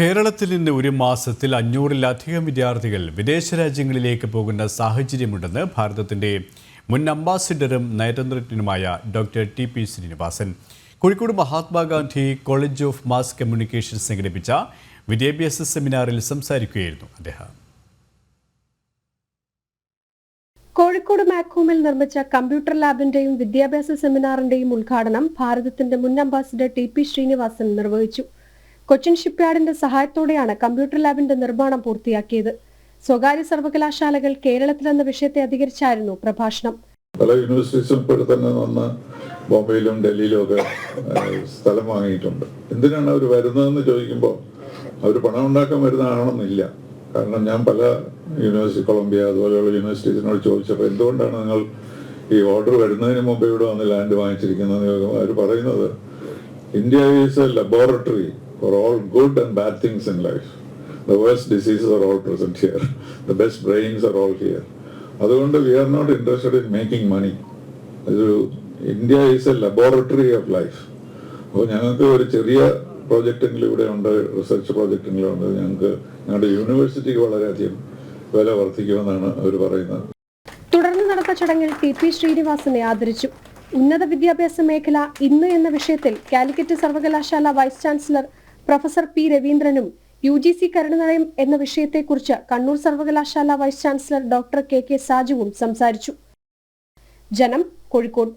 കേരളത്തിൽ നിന്ന് ഒരു മാസത്തിൽ അഞ്ഞൂറിലധികം വിദ്യാർത്ഥികൾ വിദേശ രാജ്യങ്ങളിലേക്ക് പോകുന്ന സാഹചര്യമുണ്ടെന്ന് ഭാരതത്തിന്റെ മുൻ അംബാസിഡറും നയതന്ത്രജ്ഞനുമായ doctor T P Srinivasan. Kozhikode Mahatma Gandhi college of mass communication സംഘടിപ്പിച്ച വിദ്യാഭ്യാസ സെമിനാറിൽ സംസാരിക്കുകയായിരുന്നു അദ്ദേഹം. കോഴിക്കോട് മാക്ഹോമിൽ നിർമ്മിച്ച കമ്പ്യൂട്ടർ ലാബിന്റെയും വിദ്യാഭ്യാസ സെമിനാറിന്റെയും ഉദ്ഘാടനം ഭാരതത്തിന്റെ മുൻ അംബാസിഡർ ടി പി ശ്രീനിവാസൻ നിർവഹിച്ചു. കൊച്ചിൻ ഷിപ്പ്യാർഡിന്റെ സഹായത്തോടെയാണ് കമ്പ്യൂട്ടർ ലാബിന്റെ നിർമ്മാണം പൂർത്തിയാക്കിയത്. സ്വകാര്യ സർവകലാശാലകൾ കേരളത്തിൽ എന്ന വിഷയത്തെ അധികരിച്ചായിരുന്നു പ്രഭാഷണം. പല യൂണിവേഴ്സിറ്റീസും ഇപ്പോൾ തന്നെ വന്ന് ബോംബെയിലും ഡൽഹിയിലും ഒക്കെ സ്ഥലം വാങ്ങിയിട്ടുണ്ട്. എന്തിനാണ് അവർ വരുന്നതെന്ന് ചോദിക്കുമ്പോൾ അവർ പണം ഉണ്ടാക്കാൻ വരുന്നതാണെന്നില്ല. കാരണം ഞാൻ പല യൂണിവേഴ്സിറ്റി കൊളംബിയ അതുപോലെയുള്ള യൂണിവേഴ്സിറ്റീസിനോട് ചോദിച്ചപ്പോൾ എന്തുകൊണ്ടാണ് നിങ്ങൾ ഈ ഓർഡർ വരുന്നതിന് മുമ്പ് ഇവിടെ വന്ന് ലാൻഡ് വാങ്ങിച്ചിരിക്കുന്നത് അവർ പറയുന്നത് India is a laboratory. For all good and bad things in life. The worst diseases are all present here. The best brains are all here. അതുകൊണ്ട് we are not interested in making money ഒരു India is a laboratory of life അപ്പോൾ ഞങ്ങൾക്ക് ഒരു ചെറിയ പ്രോജക്റ്റെങ്കിലും ഇവിടെ ഉണ്ട് research പ്രോജക്റ്റെങ്കിലും ഉണ്ട് ഞങ്ങൾക്ക് ഞങ്ങളുടെ യൂണിവേഴ്സിറ്റിക്ക് വളരെയധികം വില വർദ്ധിക്കുമെന്നാണ് അവർ പറയുന്നത് തുടർന്ന് നടന്ന ചടങ്ങിൽ ടി പി ശ്രീനിവാസനെ ആദരിച്ചു ഉന്നത വിദ്യാഭ്യാസ മേഖല ഇന്ന് എന്ന വിഷയത്തിൽ കാലിക്കറ്റ് സർവകലാശാല വൈസ് ചാൻസലർ പ്രൊഫസർ പി രവീന്ദ്രനും യു ജി സി കരുണനയം എന്ന വിഷയത്തെക്കുറിച്ച് കണ്ണൂർ സർവകലാശാല vice chancellor doctor K K സാജുവും സംസാരിച്ചു. ജനം കോഴിക്കോട്.